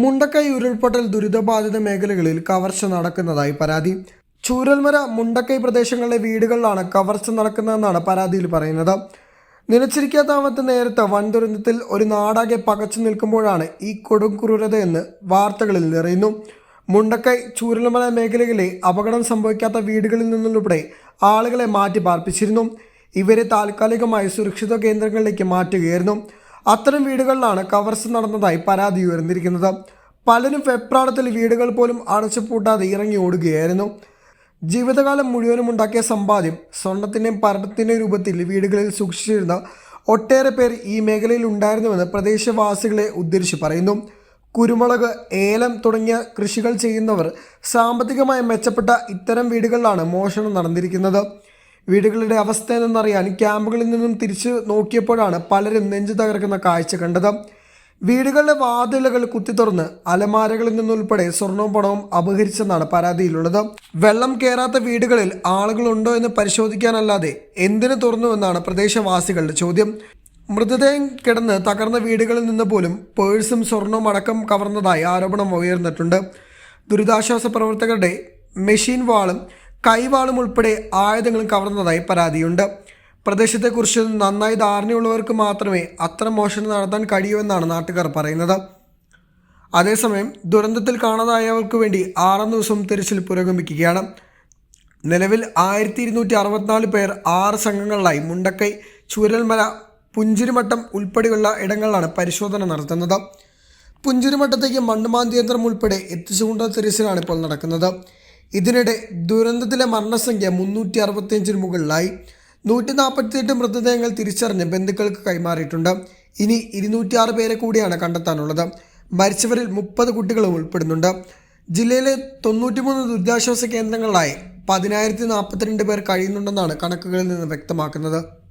മുണ്ടക്കൈ ഉരുൾപൊട്ടൽ ദുരിതബാധിത മേഖലകളിൽ കവർച്ച നടക്കുന്നതായി പരാതി. ചൂരൽമര മുണ്ടക്കൈ പ്രദേശങ്ങളിലെ വീടുകളിലാണ് കവർച്ച നടക്കുന്നതെന്നാണ് പരാതിയിൽ പറയുന്നത്. നിലച്ചിരിക്കാത്താമത്തെ നേരത്തെ വൻ ദുരന്തത്തിൽ ഒരു നാടാകെ പകച്ചു നിൽക്കുമ്പോഴാണ് ഈ കൊടും ക്രൂരതയെന്ന് വാർത്തകളിൽ നിറയുന്നു. മുണ്ടക്കൈ ചൂരൽമല മേഖലയിലെ അപകടം സംഭവിക്കാത്ത വീടുകളിൽ നിന്നുൾപ്പെടെ ആളുകളെ മാറ്റി പാർപ്പിച്ചിരുന്നു ഇവരെ താൽക്കാലികമായി സുരക്ഷിത കേന്ദ്രങ്ങളിലേക്ക് മാറ്റുകയായിരുന്നു. അത്തരം വീടുകളിലാണ് കവർച്ച നടന്നതായി പരാതി ഉയർന്നിരിക്കുന്നത്. പലരും വെപ്രാളത്തിൽ വീടുകൾ പോലും അടച്ചുപൂട്ടാതെ ഇറങ്ങി ഓടുകയായിരുന്നു. ജീവിതകാലം മുഴുവനും ഉണ്ടാക്കിയ സമ്പാദ്യം സ്വർണത്തിന്റെയും പരടത്തിന്റെയും രൂപത്തിൽ വീടുകളിൽ സൂക്ഷിച്ചിരുന്ന ഒട്ടേറെ പേർ ഈ മേഖലയിൽ ഉണ്ടായിരുന്നുവെന്ന് പ്രദേശവാസികളെ ഉദ്ധരിച്ച് പറയുന്നു. കുരുമുളക് ഏലം തുടങ്ങിയ കൃഷികൾ ചെയ്യുന്നവർ സാമ്പത്തികമായി മെച്ചപ്പെട്ട ഇത്തരം വീടുകളിലാണ് മോഷണം നടന്നിരിക്കുന്നത്. വീടുകളുടെ അവസ്ഥ എന്നറിയാൻ ക്യാമ്പുകളിൽ നിന്നും തിരിച്ചു നോക്കിയപ്പോഴാണ് പലരും നെഞ്ചു തകർക്കുന്ന കാഴ്ച കണ്ടത്. വീടുകളുടെ വാതിലുകൾ കുത്തിത്തുറന്ന് അലമാരകളിൽ നിന്നുൾപ്പെടെ സ്വർണവും പണവും അപഹരിച്ചെന്നാണ് പരാതിയിലുള്ളത്. വെള്ളം കയറാത്ത വീടുകളിൽ ആളുകളുണ്ടോ എന്ന് പരിശോധിക്കാനല്ലാതെ എന്തിനു തുറന്നുവെന്നാണ് പ്രദേശവാസികളുടെ ചോദ്യം. മൃതദേഹം കിടന്ന് തകർന്ന വീടുകളിൽ നിന്ന് പോലും പേഴ്സും സ്വർണവും അടക്കം കവർന്നതായി ആരോപണം ഉയർന്നിട്ടുണ്ട്. ദുരിതാശ്വാസ പ്രവർത്തകരുടെ മെഷീൻ വാളും കൈവാളും ഉൾപ്പെടെ ആയുധങ്ങളും കവർന്നതായി പരാതിയുണ്ട്. പ്രദേശത്തെക്കുറിച്ച് നന്നായി ധാരണയുള്ളവർക്ക് മാത്രമേ അത്തരം മോഷണം നടത്താൻ കഴിയൂ എന്നാണ് നാട്ടുകാർ പറയുന്നത്. അതേസമയം ദുരന്തത്തിൽ കാണാതായവർക്ക് വേണ്ടി ആറാം ദിവസം തിരച്ചിൽ പുരോഗമിക്കുകയാണ്. നിലവിൽ ആയിരത്തി ഇരുന്നൂറ്റി അറുപത്തിനാല് പേർ ആറ് സംഘങ്ങളിലായി മുണ്ടക്കൈ ചൂരൽമല പുഞ്ചിരിമട്ടം ഉൾപ്പെടെയുള്ള ഇടങ്ങളിലാണ് പരിശോധന നടത്തുന്നത്. പുഞ്ചിരിമട്ടത്തേക്ക് മണ്ണുമാന്തി യന്ത്രം ഉൾപ്പെടെ എത്തിച്ചുകൊണ്ട തിരച്ചിലാണ് ഇപ്പോൾ നടക്കുന്നത്. ഇതിനിടെ ദുരന്തത്തിലെ മരണസംഖ്യ മുന്നൂറ്റി അറുപത്തിയഞ്ചിന് മുകളിലായി. നൂറ്റി നാൽപ്പത്തിയെട്ട് മൃതദേഹങ്ങൾ തിരിച്ചറിഞ്ഞ് ബന്ധുക്കൾക്ക് കൈമാറിയിട്ടുണ്ട്. ഇനി ഇരുന്നൂറ്റിയാറ് പേരെ കൂടിയാണ് കണ്ടെത്താനുള്ളത്. മരിച്ചവരിൽ മുപ്പത് കുട്ടികളും ഉൾപ്പെടുന്നുണ്ട്. ജില്ലയിലെ തൊണ്ണൂറ്റിമൂന്ന് ദുരിതാശ്വാസ കേന്ദ്രങ്ങളിലായി പതിനായിരത്തി നാൽപ്പത്തിരണ്ട് പേർ കഴിയുന്നുണ്ടെന്നാണ് കണക്കുകളിൽ നിന്ന് വ്യക്തമാക്കുന്നത്.